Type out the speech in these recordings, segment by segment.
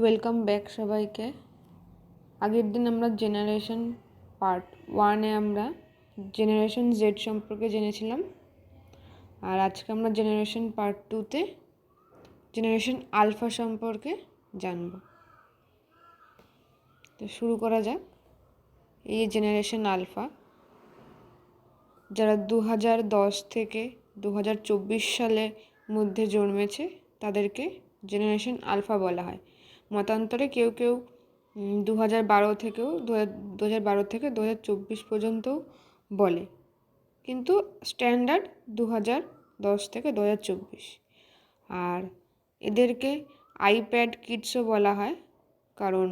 Welcome back সবাইকে। আগের দিন আমরা জেনারেশন পার্ট ওয়ানে আমরা জেনারেশন জেড সম্পর্কে জেনেছিলাম। আর আজকে আমরা জেনারেশন পার্ট টুতে জেনারেশন আলফা সম্পর্কে জানব। তো শুরু করা যাক। এই জেনারেশন আলফা যারা দু হাজার দশ থেকে দু হাজার চব্বিশ সালের মধ্যে জন্মেছে, তাদেরকে জেনারেশন আলফা বলা হয়। মতান্তরে কেউ কেউ দু হাজার বারো থেকেও দু হাজার বারো থেকে দু হাজার চব্বিশ পর্যন্তও বলে। কিন্তু স্ট্যান্ডার্ড দু হাজার দশ থেকে দু হাজার চব্বিশ। আর এদেরকে আইপ্যাড কিডসও বলা হয়, কারণ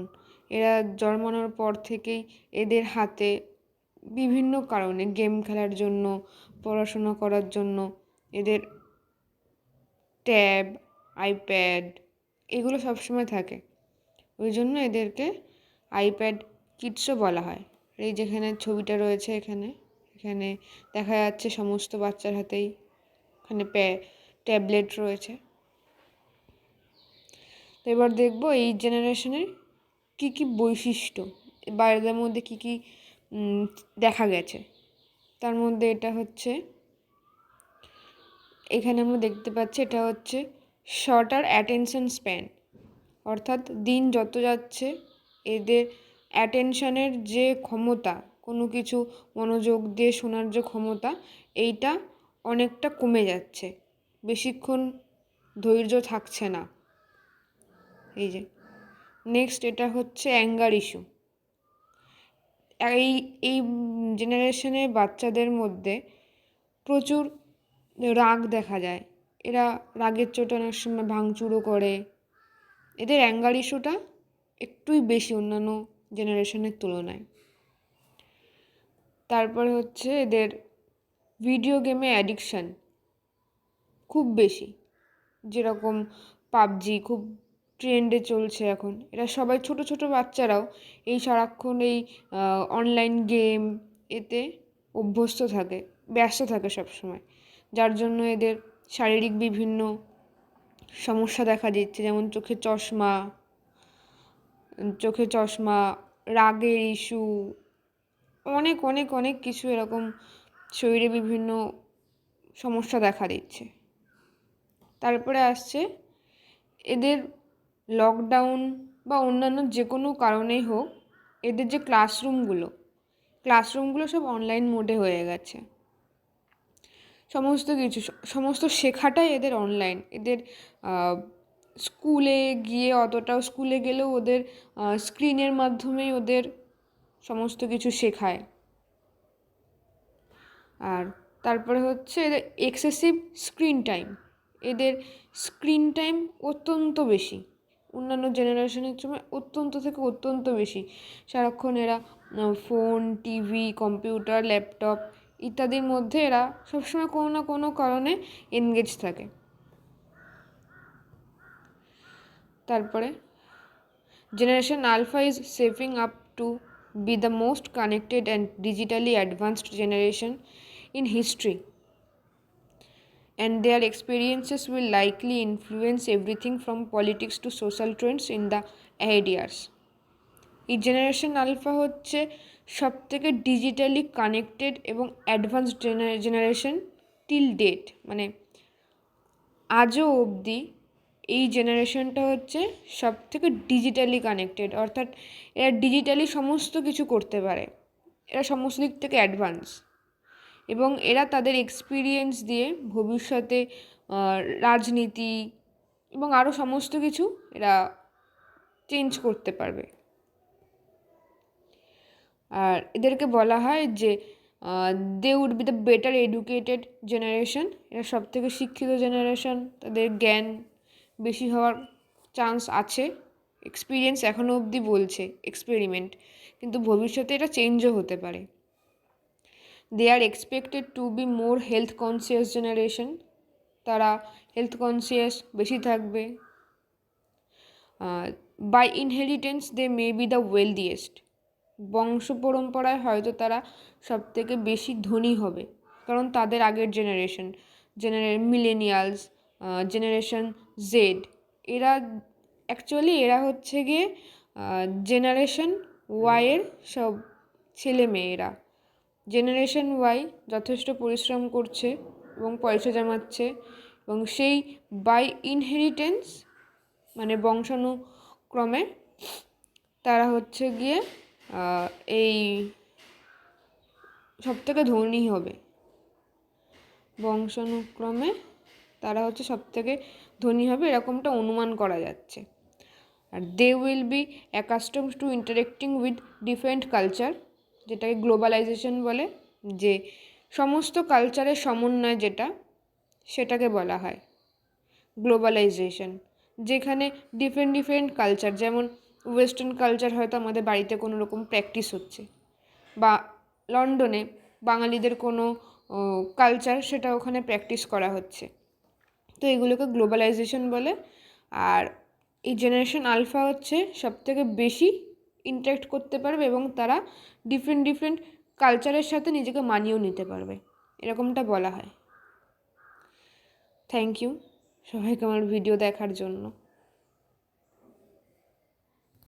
এরা জন্মানোর পর থেকেই এদের হাতে বিভিন্ন কারণে গেম খেলার জন্য, পড়াশোনা করার জন্য এদের ট্যাব, আইপ্যাড এগুলো সবসময় থাকে। ওই জন্য এদেরকে আইপ্যাড কিডসও বলা হয়। এই যেখানে ছবিটা রয়েছে এখানে এখানে দেখা যাচ্ছে সমস্ত বাচ্চার হাতেই এখানে প্যা ট্যাবলেট রয়েছে। তো এবার দেখব এই জেনারেশনের কী কী বৈশিষ্ট্য, বা মধ্যে কী কী দেখা গেছে। তার মধ্যে এটা হচ্ছে, এখানে আমরা দেখতে পাচ্ছি এটা হচ্ছে শর্টার অ্যাটেনশন স্প্যান অর্থাৎ দিন যত যাচ্ছে, এদের অ্যাটেনশনের যে ক্ষমতা, কোনো কিছু মনোযোগ দিয়ে শোনার যে ক্ষমতা, এইটা অনেকটা কমে যাচ্ছে। বেশিক্ষণ ধৈর্য থাকছে না। এই যে নেক্সট এটা হচ্ছে অ্যাঙ্গার ইস্যু এই এই জেনারেশনের বাচ্চাদের মধ্যে প্রচুর রাগ দেখা যায়। এরা রাগের চোটে অনেক সময় ভাঙচুরও করে। এদের অ্যাঙ্গার ইস্যুটা একটুই বেশি অন্যান্য জেনারেশনের তুলনায়। তারপরে হচ্ছে এদের ভিডিও গেমে অ্যাডিকশান খুব বেশি। যেরকম পাবজি খুব ট্রেন্ডে চলছে এখন। এরা সবাই ছোট ছোট বাচ্চারাও এই সারাক্ষণ এই অনলাইন গেম এতে অভ্যস্ত থাকে, ব্যস্ত থাকে সবসময়। যার জন্য এদের শারীরিক বিভিন্ন সমস্যা দেখা দিচ্ছে, যেমন চোখে চশমা চোখে চশমা, রাগের ইস্যু অনেক অনেক অনেক কিছু এরকম শরীরে বিভিন্ন সমস্যা দেখা দিচ্ছে। তারপরে আসছে এদের লকডাউন বা অন্যান্য যে কোনো কারণেই হোক, এদের যে ক্লাসরুমগুলো ক্লাসরুমগুলো সব অনলাইন মোডে হয়ে গেছে। সমস্ত কিছু সমস্ত শেখাটাই এদের অনলাইন এদের স্কুলে গিয়ে অতটাও স্কুলে গেলেও ওদের স্ক্রিনের মাধ্যমেই ওদের সমস্ত কিছু শেখায়। আর তারপরে হচ্ছে এদের এক্সেসিভ স্ক্রিন টাইম এদের স্ক্রিন টাইম অত্যন্ত বেশি। অন্যান্য জেনারেশনের সময় অত্যন্ত থেকে অত্যন্ত বেশি। সারাক্ষণ এরা ফোন টিভি কম্পিউটার ল্যাপটপ ইত্যাদির মধ্যে এরা সবসময় কোনো না কোনো কারণে এনগেজ থাকে তারপরে generation alpha is shaping up to be the most connected and digitally advanced generation in history and their experiences will likely influence everything from politics to social trends in the ahead years. এই generation alpha হচ্ছে সব থেকে digitally connected এবং advance generation till date মানে আজও অবধি এই জেনারেশনটা হচ্ছে সব থেকে ডিজিটালি কানেক্টেড অর্থাৎ এরা ডিজিটালি সমস্ত কিছু করতে পারে। এরা সমস্ত দিক থেকে অ্যাডভান্স এবং এরা তাদের এক্সপিরিয়েন্স দিয়ে ভবিষ্যতে রাজনীতি এবং আরও সমস্ত কিছু এরা চেঞ্জ করতে পারবে। আর এদেরকে বলা হয় যে they would be the better educated generation এরা সব থেকে শিক্ষিত জেনারেশন তাদের জ্ঞান বেশি হওয়ার চান্স আছে এক্সপিরিয়েন্স এখনও অবধি বলছে এক্সপেরিমেন্ট কিন্তু ভবিষ্যতে এটা চেঞ্জও হতে পারে। They are expected to be more health conscious generation তারা হেলথ কনসিয়াস বেশি থাকবে। By inheritance they may be the wealthiest বংশ পরম্পরায় হয়তো তারা সব থেকে বেশি ধনী হবে। কারণ তাদের আগের জেনারেশন জেনারে মিলেনিয়ালস জেনারেশন জেড এরা অ্যাকচুয়ালি এরা হচ্ছে গিয়ে জেনারেশন ওয়াইয়ের সব ছেলে মেয়েরা জেনারেশন ওয়াই যথেষ্ট পরিশ্রম করছে এবং পয়সা জমাচ্ছে এবং সেই বাই ইনহেরিটেন্স মানে বংশানুক্রমে তারা হচ্ছে গিয়ে এই সব থেকে ধনী হবে। বংশানুক্রমে তারা হচ্ছে সব থেকে ধনী হবে, এরকমটা অনুমান করা যাচ্ছে। আর they will be accustomed to interacting with different culture যেটাকে গ্লোবালাইজেশন বলে, যে সমস্ত কালচারের সমন্বয় যেটা, সেটাকে বলা হয়। গ্লোবালাইজেশন যেখানে ডিফারেন্ট ডিফারেন্ট কালচার যেমন ওয়েস্টার্ন কালচার হয়তো আমাদের বাড়িতে কোনো রকম প্র্যাকটিস হচ্ছে বা লন্ডনে বাঙালিদের কোনো কালচার সেটা ওখানে প্র্যাকটিস করা হচ্ছে। তো এগুলোকে গ্লোবালাইজেশন বলে। আর এই জেনারেশন আলফা হচ্ছে সব থেকে বেশি ইন্টারেক্ট করতে পারবে এবং তারা ডিফারেন্ট ডিফারেন্ট কালচারের সাথে নিজেকে মানিয়েও নিতে পারবে। এরকমটা বলা হয়। থ্যাংক ইউ সবাইকে আমার ভিডিও দেখার জন্য।